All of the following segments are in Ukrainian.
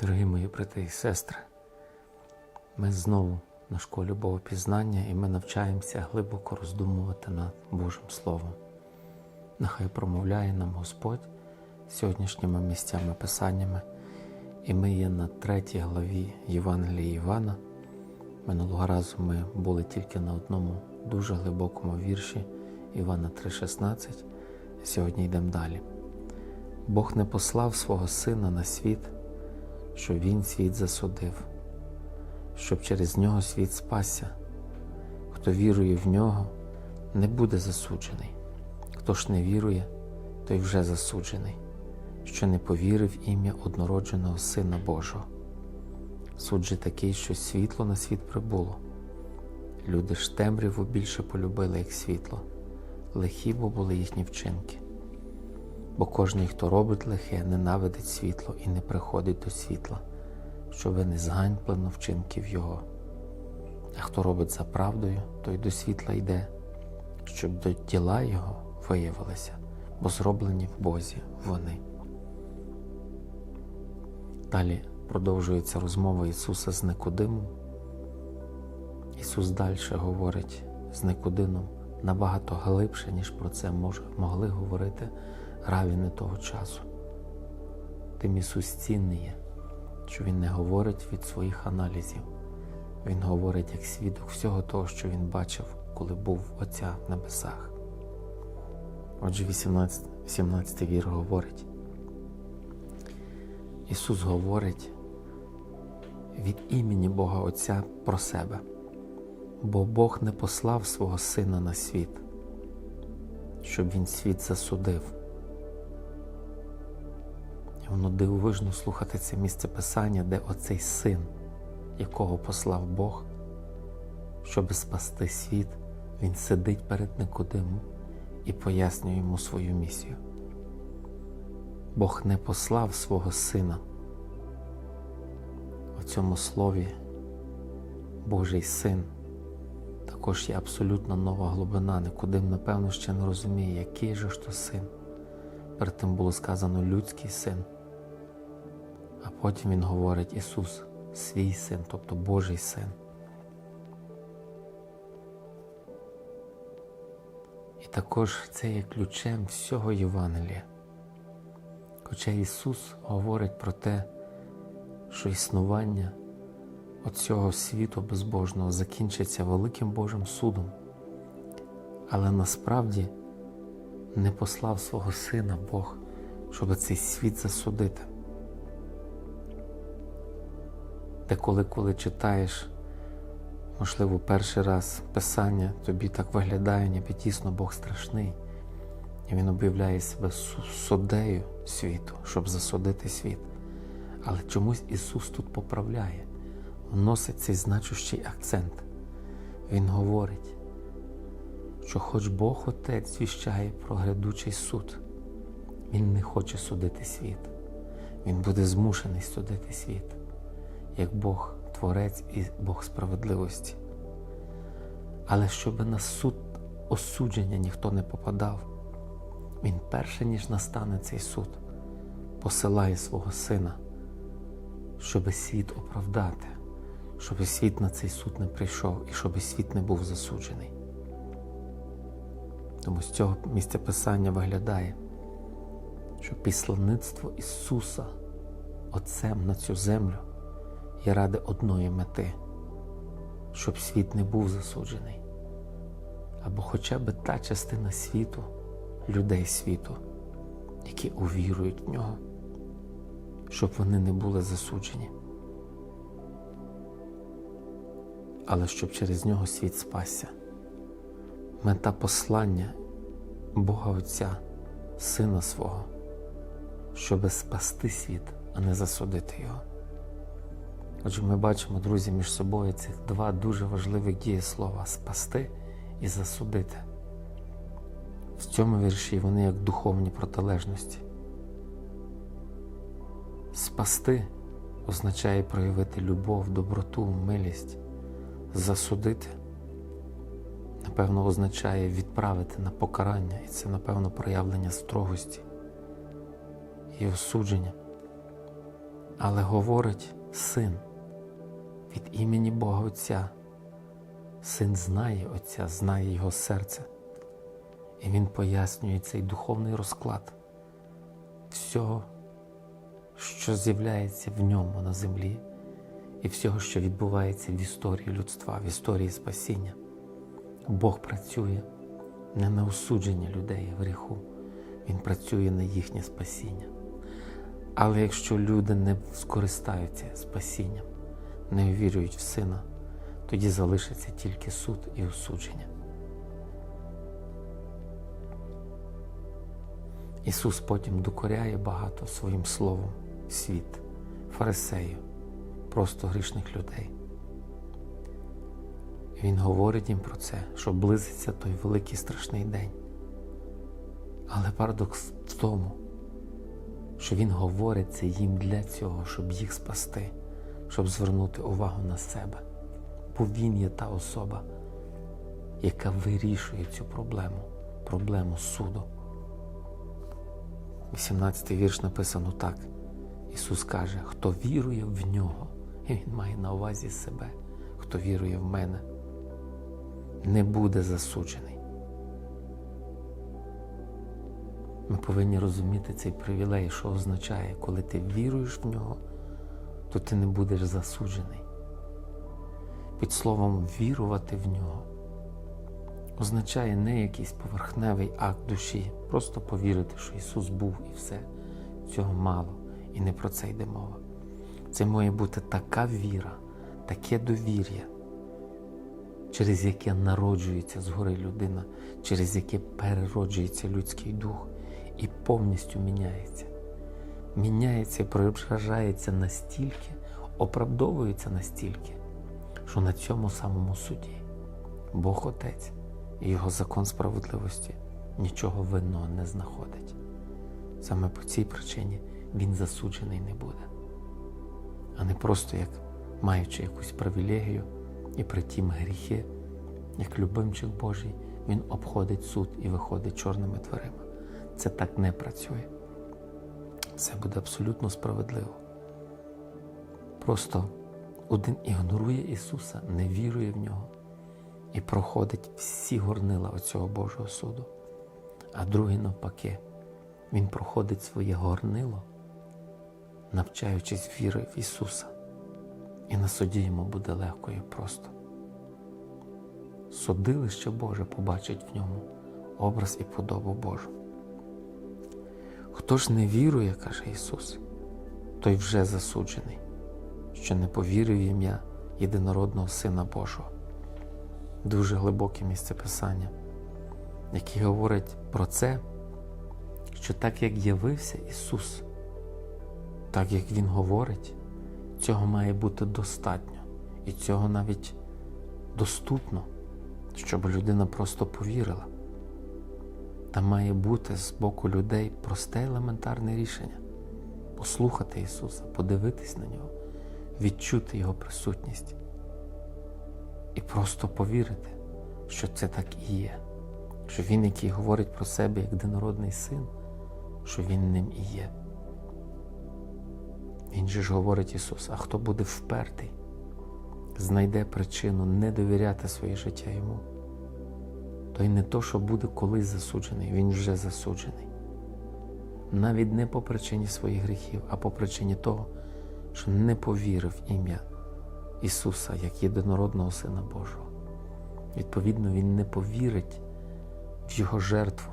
Дорогі мої брати і сестри, ми знову на школі Богопізнання і ми навчаємося глибоко роздумувати над Божим Словом. Нехай промовляє нам Господь сьогоднішніми місцями Писаннями, і ми є на третій главі Євангелія Івана. Минулого разу ми були тільки на одному дуже глибокому вірші Івана 3,16. Сьогодні йдемо далі. Бог не послав свого Сина на світ, щоб Він світ засудив, щоб через нього світ спасся. Хто вірує в нього, не буде засуджений. Хто ж не вірує, той вже засуджений, що не повірив ім'я однородженого Сина Божого. Суд же такий, що світло на світ прибуло. Люди ж темряву більше полюбили, як світло, лихі бо були їхні вчинки. Бо кожний, хто робить лихе, ненавидить світло і не приходить до світла, щоби не зганьблено вчинків його. А хто робить за правдою, той до світла йде, щоб до діла його виявилися, бо зроблені в Бозі вони. Далі продовжується розмова Ісуса з Никодимом. Ісус далі говорить з Никодимом набагато глибше, ніж про це могли говорити равіни того часу. Тим Ісус цінний є, що Він не говорить від своїх аналізів. Він говорить як свідок всього того, що Він бачив, коли був Отця в небесах. Отже, 18, 17 вір говорить. Ісус говорить від імені Бога Отця про себе, бо Бог не послав свого Сина на світ, щоб Він світ засудив. Воно дивовижно слухати це місце Писання, де оцей син, якого послав Бог, щоб спасти світ, він сидить перед Никодимом і пояснює йому свою місію. Бог не послав свого сина. У цьому слові Божий син також є абсолютно нова глибина. Никодим, напевно, ще не розуміє, який же ж то син. Перед тим було сказано людський син. А потім він говорить Ісус, свій син, тобто Божий син. І також це є ключем всього Євангелія. Хоча Ісус говорить про те, що існування оцього світу безбожного закінчиться великим Божим судом, але насправді не послав свого Сина Бог, щоб цей світ засудити. Де коли, читаєш, можливо, перший раз Писання, тобі так виглядає, ніби дійсно Бог страшний. І Він об'являє себе су- суддею світу, щоб засудити світ. Але чомусь Ісус тут поправляє, вносить цей значущий акцент. Він говорить, що хоч Бог Отець звіщає про грядучий суд, Він не хоче судити світ. Він буде змушений судити світ, як Бог Творець і Бог справедливості. Але щоб на суд осудження ніхто не попадав, він перше ніж настане цей суд, посилає свого сина, щоб світ оправдати, щоб світ на цей суд не прийшов і щоб світ не був засуджений. Тому з цього місця писання виглядає, що післаництво Ісуса Отцем на цю землю є ради одної мети, щоб світ не був засуджений, або хоча б та частина світу, людей світу, які увірують в нього, щоб вони не були засуджені, але щоб через нього світ спасся. Мета послання Бога Отця, Сина свого, щоб спасти світ, а не засудити його. Отже, ми бачимо, друзі, між собою цих два дуже важливих дієслова спасти і засудити. В цьому вірші вони як духовні протилежності. Спасти означає проявити любов, доброту, милість, засудити. Напевно, означає відправити на покарання, і це, напевно, проявлення строгості і осудження. але говорить син від імені Бога Отця. Син знає Отця, знає Його серце. І Він пояснює цей духовний розклад всього, що з'являється в ньому на землі, і всього, що відбувається в історії людства, в історії спасіння. Бог працює не на осудження людей гріху, Він працює на їхнє спасіння. Але якщо люди не скористаються спасінням, не вірують в сина, тоді залишиться тільки суд і осудження. Ісус потім докоряє багато своїм словом світ, фарисеїв, просто грішних людей. Він говорить їм про це, що близиться той великий страшний день. Але парадокс в тому, що Він говорить це їм для цього, щоб їх спасти, щоб звернути увагу на себе. Бо Він є та особа, яка вирішує цю проблему, проблему суду. 18 й вірш написано так. Ісус каже, хто вірує в нього, і Він має на увазі себе, хто вірує в мене, не буде засуджений. Ми повинні розуміти цей привілей, що означає, коли ти віруєш в нього, то ти не будеш засуджений. Під словом вірувати в нього означає не якийсь поверхневий акт душі, просто повірити, що Ісус був і все. Цього мало. І не про це йде мова. Це має бути така віра, таке довір'я, через яке народжується згори людина, через яке перероджується людський дух і повністю міняється. Міняється преображається настільки, оправдовується настільки, що на цьому самому суді Бог Отець і його закон справедливості нічого винного не знаходить. Саме по цій причині він засуджений не буде, а не просто як маючи якусь привілегію і притім гріхи, як любимчик Божий, він обходить суд і виходить чорними дверима. Це так не працює. Це буде абсолютно справедливо. Просто один ігнорує Ісуса, не вірує в нього і проходить всі горнила оцього Божого суду. А другий, навпаки, він проходить своє горнило, навчаючись віри в Ісуса. І на суді йому буде легко і просто. Судилище Боже побачить в ньому образ і подобу Божу. Хто ж не вірує, каже Ісус, той вже засуджений, що не повірив ім'я єдинородного Сина Божого. Дуже глибоке місце Писання, яке говорить про це, що так як явився Ісус, так як Він говорить, цього має бути достатньо, і цього навіть доступно, щоб людина просто повірила. Та має бути з боку людей просте елементарне рішення послухати Ісуса, подивитись на Нього, відчути Його присутність і просто повірити, що це так і є, що Він, який говорить про себе як динородний син, що Він ним і є. Він же ж говорить Ісус, а хто буде впертий, знайде причину не довіряти своє життя Йому. Той не то, що буде колись засуджений, він вже засуджений. Навіть не по причині своїх гріхів, а по причині того, що не повірив ім'я Ісуса як єдинородного Сина Божого. Відповідно, Він не повірить в Його жертву,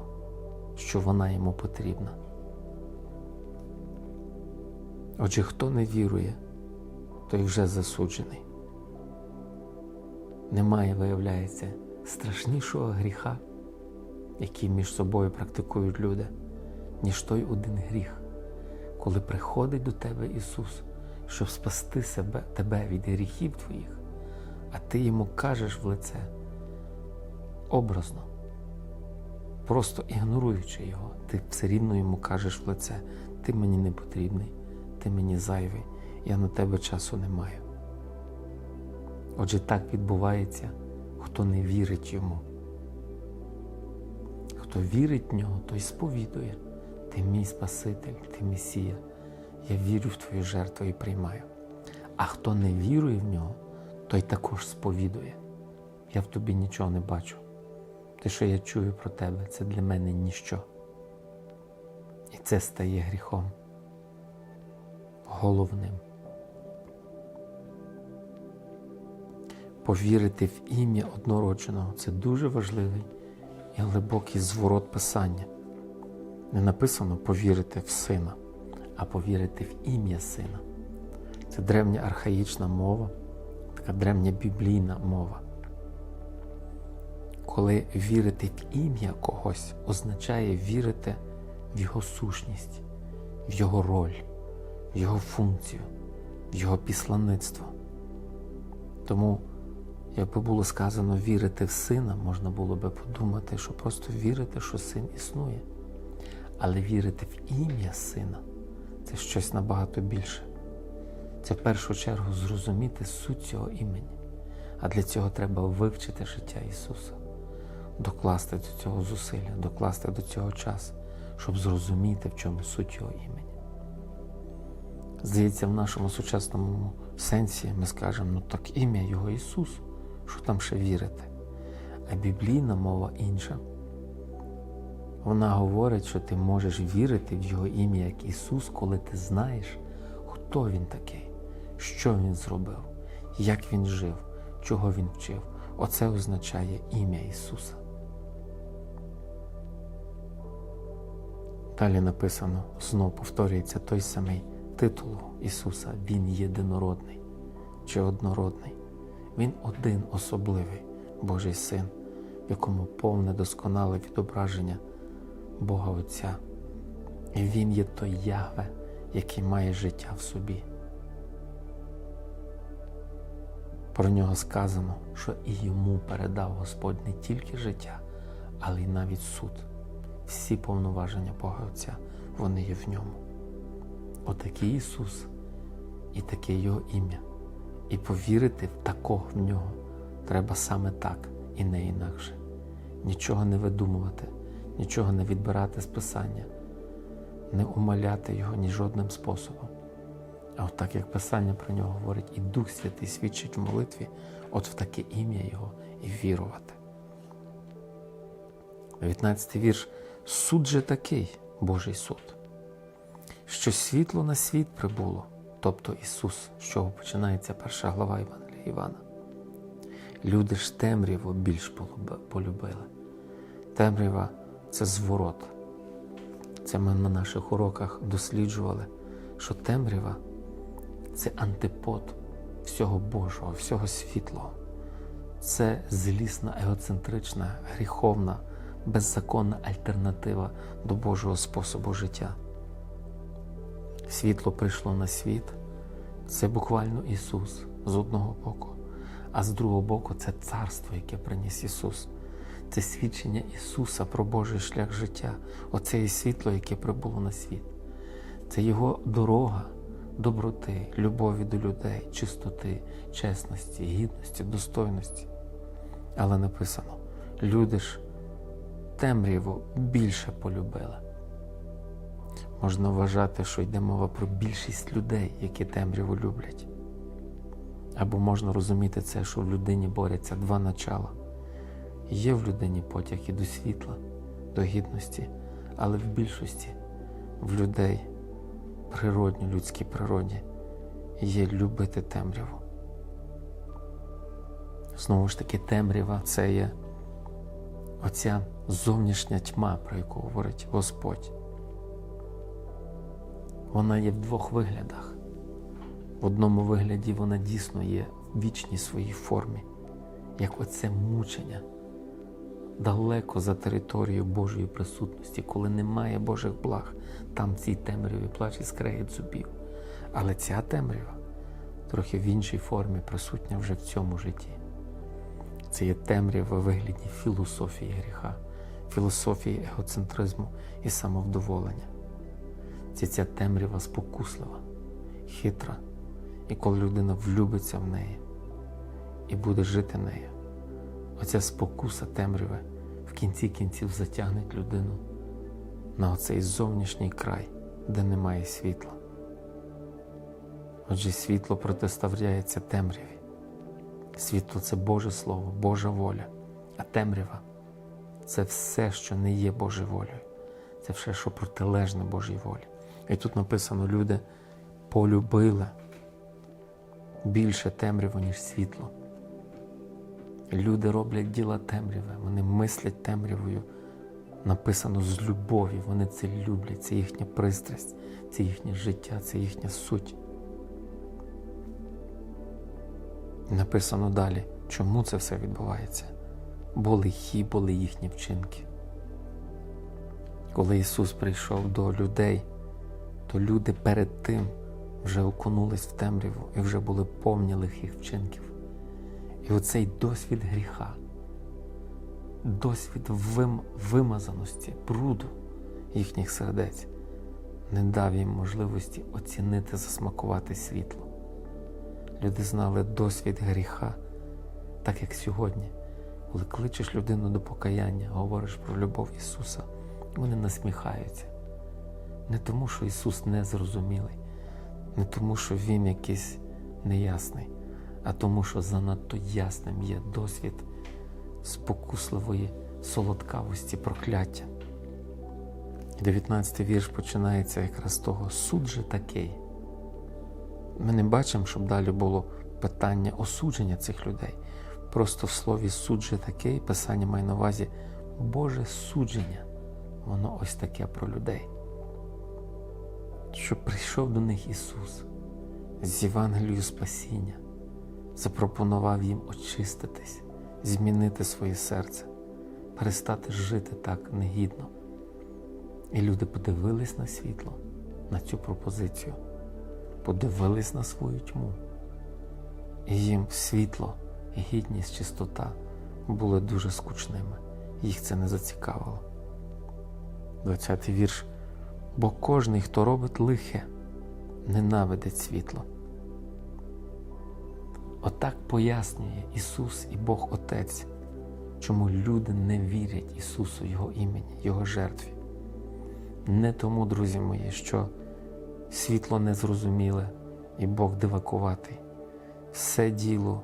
що вона йому потрібна. Отже, хто не вірує, той вже засуджений. Немає, виявляється, страшнішого гріха, який між собою практикують люди, ніж той один гріх, коли приходить до тебе Ісус, щоб спасти себе, тебе від гріхів твоїх, а ти йому кажеш в лице образно, просто ігноруючи його, ти все рівно йому кажеш в лице, ти мені не потрібний, ти мені зайвий, я на тебе часу не маю. Отже, так відбувається, хто не вірить йому. Хто вірить в нього, той сповідує, ти мій Спаситель, ти Месія, Я вірю в твою жертву і приймаю. А хто не вірує в нього, той також сповідує. Я в тобі нічого не бачу. Те, що я чую про тебе, це для мене ніщо. І це стає гріхом. Головним. Повірити в ім'я однородженого це дуже важливий і глибокий зворот писання. Не написано повірити в сина, а повірити в ім'я сина. Це древня архаїчна мова, така древня біблійна мова. Коли вірити в ім'я когось, означає вірити в його сущність, в його роль, в його функцію, в його післаництво. Тому, якби було сказано вірити в сина, можна було би подумати, що просто вірити, що син існує. Але вірити в ім'я сина це щось набагато більше. Це в першу чергу зрозуміти суть цього імені. А для цього треба вивчити життя Ісуса, докласти до цього зусилля, докласти до цього час, щоб зрозуміти, в чому суть Його імені. Здається, в нашому сучасному сенсі ми скажемо, ну так ім'я Його Ісус, що там ще вірити? А біблійна мова інша. Вона говорить, що ти можеш вірити в Його ім'я як Ісус, коли ти знаєш, хто Він такий, що Він зробив, як Він жив, чого Він вчив. Оце означає ім'я Ісуса. Далі написано, знов повторюється той самий титул Ісуса. Він єдинородний чи однородний. Він один особливий Божий Син, в якому повне досконале відображення Бога Отця. І Він є той Ягве, який має життя в собі. Про нього сказано, що і йому передав Господь не тільки життя, але й навіть суд. Всі повноваження Бога Отця, вони є в ньому. Отакий Ісус і таке Його ім'я. І повірити в такого в нього треба саме так і не інакше. Нічого не видумувати, нічого не відбирати з Писання, не умаляти його ні жодним способом. А от так як Писання про нього говорить, і Дух Святий свідчить в молитві, от в таке ім'я Його і вірувати. 19 вірш. Суд же такий, Божий суд, що світло на світ прибуло, тобто Ісус, з чого починається перша глава Євангелія Івана. Люди ж темряву більш полюбили. Темрява це зворот. Це ми на наших уроках досліджували, що темрява це антипод всього Божого, всього світлого. Це злісна, егоцентрична, гріховна, беззаконна альтернатива до Божого способу життя. Світло прийшло на світ, це буквально Ісус з одного боку, а з другого боку це царство, яке приніс Ісус. Це свідчення Ісуса про Божий шлях життя, оце і світло, яке прибуло на світ. Це Його дорога доброти, любові до людей, чистоти, чесності, гідності, достойності. Але написано: люди ж темряву більше полюбили. Можна вважати, що йде мова про більшість людей, які темряву люблять. Або можна розуміти це, що в людині борються два начала. Є в людині потяг і до світла, до гідності, але в більшості в людей, природній людській природі, є любити темряву. Знову ж таки, темрява це є оця зовнішня тьма, про яку говорить Господь. Вона є в двох виглядах. В одному вигляді вона дійсно є в вічній своїй формі, як оце мучення далеко за територією Божої присутності, коли немає Божих благ, там цій темряві плач і скрегіт зубів. Але ця темрява трохи в іншій формі присутня вже в цьому житті. Це є темрява вигляді філософії гріха, філософії егоцентризму і самовдоволення. Це ця темрява спокуслива, хитра, і коли людина влюбиться в неї і буде жити нею, оця спокуса темряви в кінці кінців затягне людину на оцей зовнішній край, де немає світла. Отже, світло протиставляється темряві. Світло це Боже Слово, Божа воля, а темрява це все, що не є Божою волею. Це все, що протилежне Божій волі. І тут написано: люди полюбили більше темряву, ніж світло. Люди роблять діла темряви, вони мислять темрявою. Написано з любові, вони це люблять, це їхня пристрасть, це їхнє життя, це їхня суть. Написано далі, чому це все відбувається. Бо лихі були їхні вчинки. Коли Ісус прийшов до людей, то люди перед тим вже окунулись в темряву і вже були повні лихих вчинків. І оцей досвід гріха, досвід вим, вимазаності, бруду їхніх сердець не дав їм можливості оцінити, засмакувати світло. Люди знали досвід гріха, так як сьогодні, коли кличеш людину до покаяння, говориш про любов Ісуса, вони насміхаються. Не тому, що Ісус не зрозумілий, не тому, що Він якийсь неясний, а тому, що занадто ясним є досвід спокусливої солодкавості прокляття. 19 вірш починається якраз з того суд же такий. Ми не бачимо, щоб далі було питання осудження цих людей. Просто в слові суд же такий, писання має на увазі Боже судження. Воно ось таке про людей. Щоб прийшов до них Ісус з Євангелією спасіння, запропонував їм очиститись, змінити своє серце, перестати жити так негідно. І люди подивились на світло, на цю пропозицію, подивились на свою тьму. І їм світло, гідність, чистота були дуже скучними. Їх це не зацікавило. 20-й вірш. Бо кожний, хто робить лихе, ненавидить світло. Отак пояснює Ісус і Бог Отець, чому люди не вірять Ісусу, Його імені, Його жертві. Не тому, друзі мої, що світло незрозуміле і Бог дивакуватий. Все діло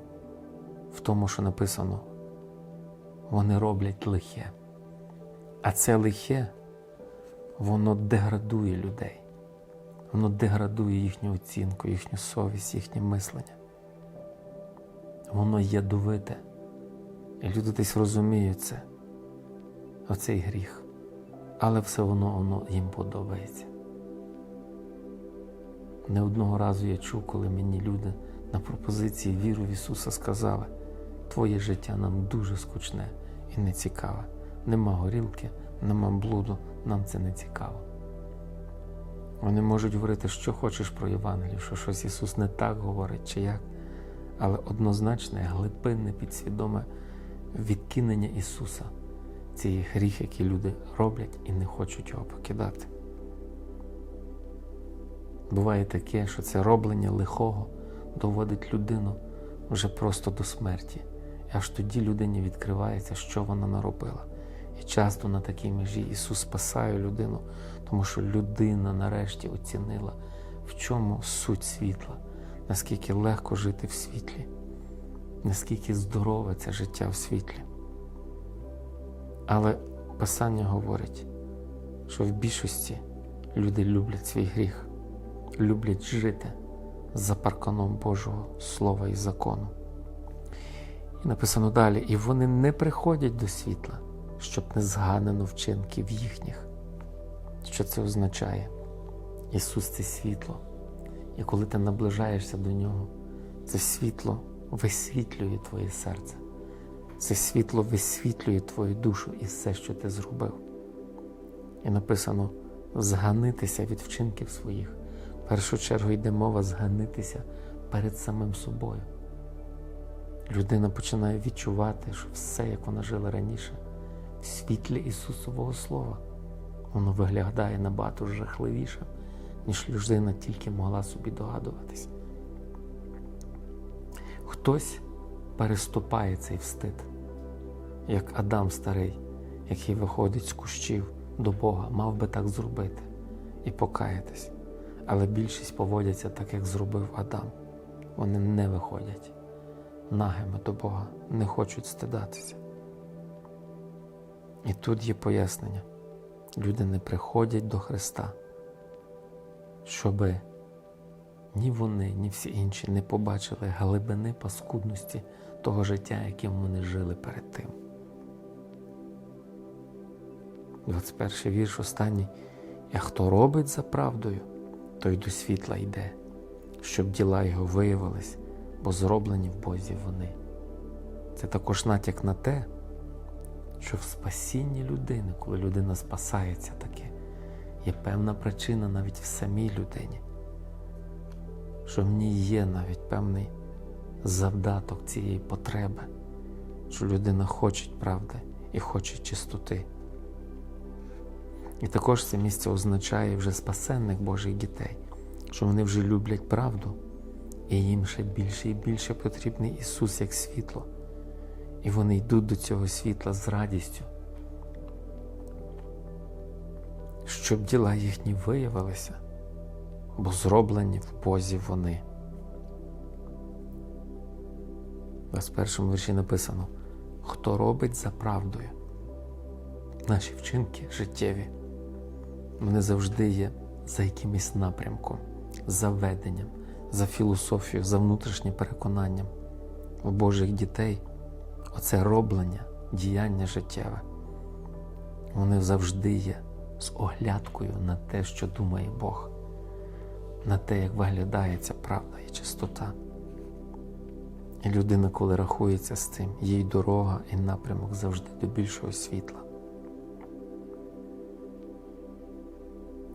в тому, що написано, вони роблять лихе. А це лихе, воно деградує людей, воно деградує їхню оцінку, їхню совість, їхнє мислення. Воно ядовите. І люди десь розуміють це, оцей гріх. Але все воно, воно їм подобається. Не одного разу я чув, коли мені люди на пропозиції віру в Ісуса сказали, Твоє життя нам дуже скучне і не цікаве. Нема горілки, нема блуду, нам це не цікаво. Вони можуть говорити, що хочеш про Євангелію, що щось Ісус не так говорить чи як, але однозначне, глибинне, підсвідоме відкинення Ісуса це гріх, який люди роблять і не хочуть його покидати. Буває таке, що це роблення лихого доводить людину вже просто до смерті. І аж тоді людині відкривається, що вона наробила. І часто на такій межі Ісус спасає людину, тому що людина нарешті оцінила, в чому суть світла, наскільки легко жити в світлі, наскільки здорове це життя в світлі. Але Писання говорить, що в більшості люди люблять свій гріх, люблять жити за парканом Божого Слова і закону. І написано далі: і вони не приходять до світла, щоб не зганено вчинків їхніх. Що це означає? Ісус це світло. І коли ти наближаєшся до Нього, це світло висвітлює твоє серце. Це світло висвітлює твою душу і все, що ти зробив. І написано зганитися від вчинків своїх. В першу чергу йде мова зганитися перед самим собою. Людина починає відчувати, що все, як вона жила раніше, в світлі Ісусового Слова, воно виглядає набагато жахливішим, ніж людина тільки могла собі догадуватись. Хтось переступає цей встид, як Адам старий, який виходить з кущів до Бога, мав би так зробити і покаятись. Але більшість поводяться так, як зробив Адам. Вони не виходять нагими до Бога, не хочуть стидатися. І тут є пояснення. Люди не приходять до Христа, щоби ні вони, ні всі інші не побачили глибини паскудності того життя, яким вони жили перед тим. 21 вірш останній. А хто робить за правдою, той до світла йде, щоб діла його виявились, бо зроблені в Бозі вони. Це також натяк на те, що в спасінні людини, коли людина спасається таке, є певна причина навіть в самій людині, що в ній є навіть певний завдаток цієї потреби, що людина хоче правди і хоче чистоти. І також це місце означає вже спасенних Божих дітей, що вони вже люблять правду, і їм ще більше і більше потрібний Ісус як світло. І вони йдуть до цього світла з радістю, щоб діла їхні виявилися, бо зроблені в Бозі вони. В 21 вірші написано: хто робить за правдою, наші вчинки життєві. Вони завжди є за якимось напрямком, за веденням, за філософією, за внутрішнім переконанням. У Божих дітей оце роблення, діяння життєве. Вони завжди є з оглядкою на те, що думає Бог, на те, як виглядає ця правда і чистота. І людина, коли рахується з цим, їй дорога і напрямок завжди до більшого світла.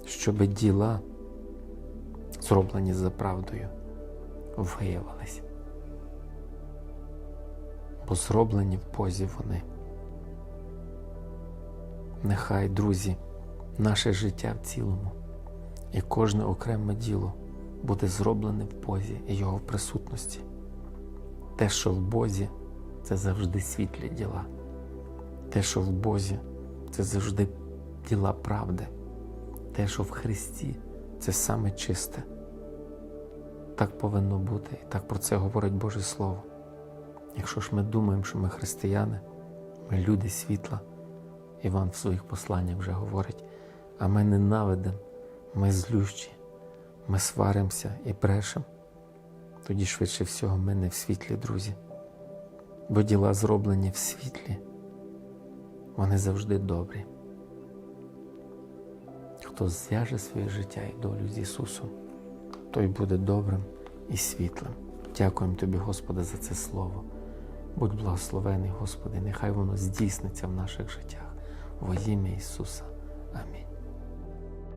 Щоб діла, зроблені за правдою, виявились. Бо зроблені в позі вони. Нехай, друзі, наше життя в цілому і кожне окреме діло буде зроблене в позі і його присутності. Те, що в Бозі, це завжди світлі діла. Те, що в Бозі, це завжди діла правди. Те, що в Христі, це саме чисте. Так повинно бути, і так про це говорить Боже Слово. Якщо ж ми думаємо, що ми християни, ми люди світла, Іван в своїх посланнях вже говорить, а ми ненавидимо, ми злющі, ми сваримося і брешемо, тоді швидше всього ми не в світлі, друзі. Бо діла зроблені в світлі, вони завжди добрі. Хто зв'яже своє життя і долю з Ісусом, той буде добрим і світлим. Дякуємо Тобі, Господи, за це слово. Будь благословений, Господи, нехай воно здійсниться в наших життях. Во ім'я Ісуса. Амінь.